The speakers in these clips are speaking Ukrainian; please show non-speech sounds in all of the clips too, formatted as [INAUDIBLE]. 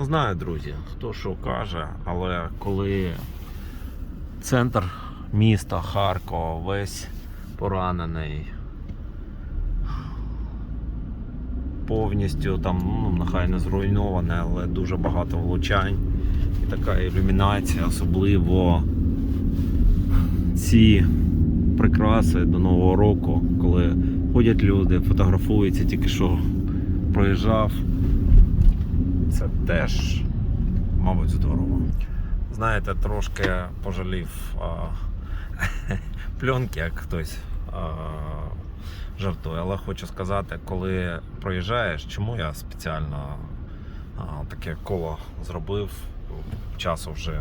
Не знаю, друзі, хто що каже, але коли центр міста Харкова весь поранений, повністю там, ну, нехай не зруйноване, але дуже багато влучань і така ілюмінація, особливо ці прикраси до Нового року, коли ходять люди, фотографуються, тільки що проїжджав. Це теж, мабуть, здорово. Знаєте, трошки пожалів [LAUGHS] пленки, як хтось а, жартує, але хочу сказати, коли проїжджаєш, чому я спеціально а, таке коло зробив. Часу вже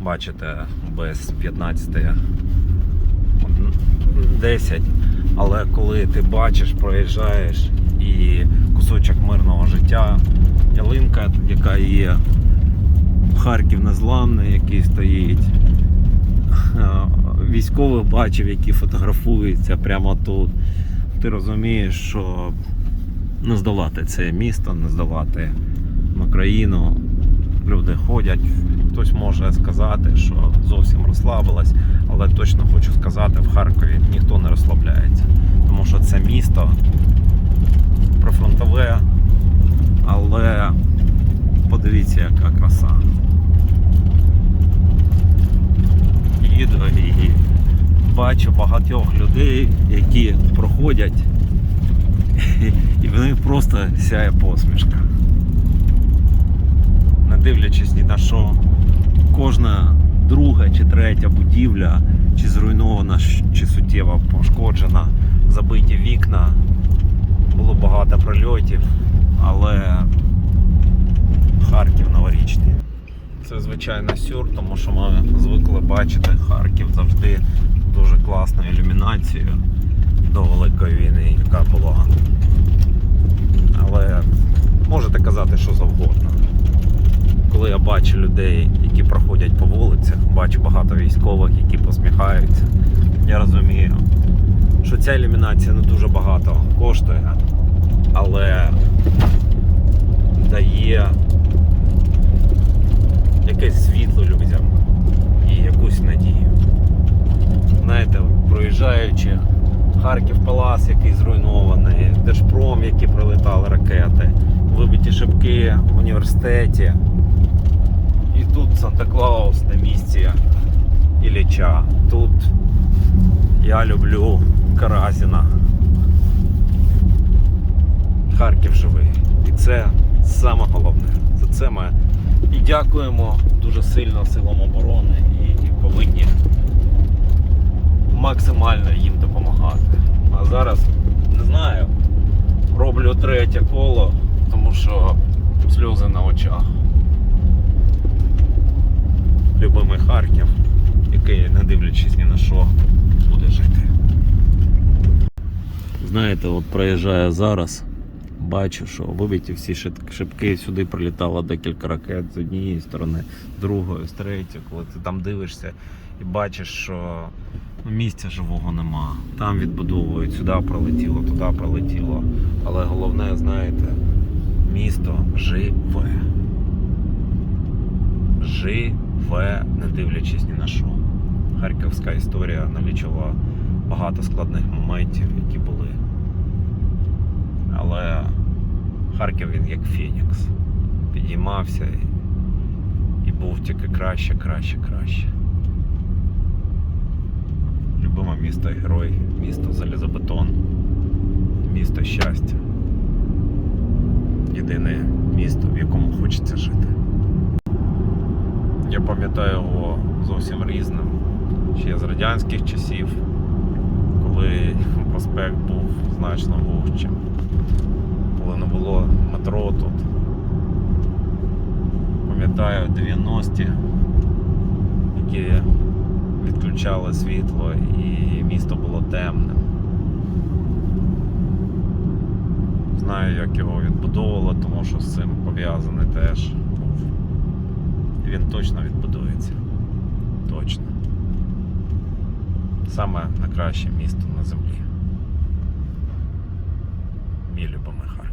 бачите без 15 10. Але коли ти бачиш, проїжджаєш і кусочок мирного життя, ялинка, яка є, Харків незламний, який стоїть. Військових бачив, які фотографуються прямо тут. Ти розумієш, що не здавати це місто, не здавати Україну. Люди ходять, хтось може сказати, що зовсім розслабилась, але точно хочу сказати, в Харкові ніхто не розслабляється. Тому що це місто прифронтове, але подивіться, яка краса. Їду і бачу багатьох людей, які проходять, і в них просто сяє посмішка не дивлячись ні на що, кожна друга чи третя будівля, чи зруйнована, чи суттєво пошкоджена, забиті вікна, було багато прильотів, але Харків новорічний. Це звичайно сюр, тому що ми звикли бачити Харків завжди дуже класною ілюмінацією до Великої війни, яка була. Але можете казати, що завгодно коли я бачу людей, які проходять по вулицях, бачу багато військових, які посміхаються, я розумію, що ця ілюмінація не дуже багато коштує, але дає якесь світло людям і якусь надію. Знаєте, проїжджаючи Харків Палас, який зруйнований, Держпром, які прилетали ракети, вибиті шибки в університеті. І тут Санта-Клаус на місці Ілліча. Тут я люблю Каразіна. Харків живий. І це саме головне. За це ми і дякуємо дуже сильно силам оборони і повинні максимально їм допомагати. А зараз не знаю, роблю третє коло, тому що сльози на очах любимий Харків, який, не дивлячись ні на що, буде жити. Знаєте, от проїжджаю зараз, бачу, що вибиті всі шибки, сюди прилітало декілька ракет з однієї сторони, з другої, з третьої, коли ти там дивишся і бачиш, що ну, місця живого нема. Там відбудовують, сюди пролетіло, туди пролетіло. Але головне, знаєте, місто живе живе, не дивлячись ні на що. Харківська історія налічила багато складних моментів, які були. Але Харків він як Фенікс. Підіймався і був тільки краще, краще, краще. Місто герой, місто залізобетон, місто щастя. Єдине місто, в якому хочеться жити. Я пам'ятаю його зовсім різним. Ще з радянських часів, коли проспект був значно вужчим, коли не було метро тут. Пам'ятаю 90-ті, які відключали світло і місто було темним. Знаю, як його відбудовували, тому що з цим пов'язаний теж був. І він точно відбудується. Точно. Саме найкраще місто на землі. Мій любимий Харків.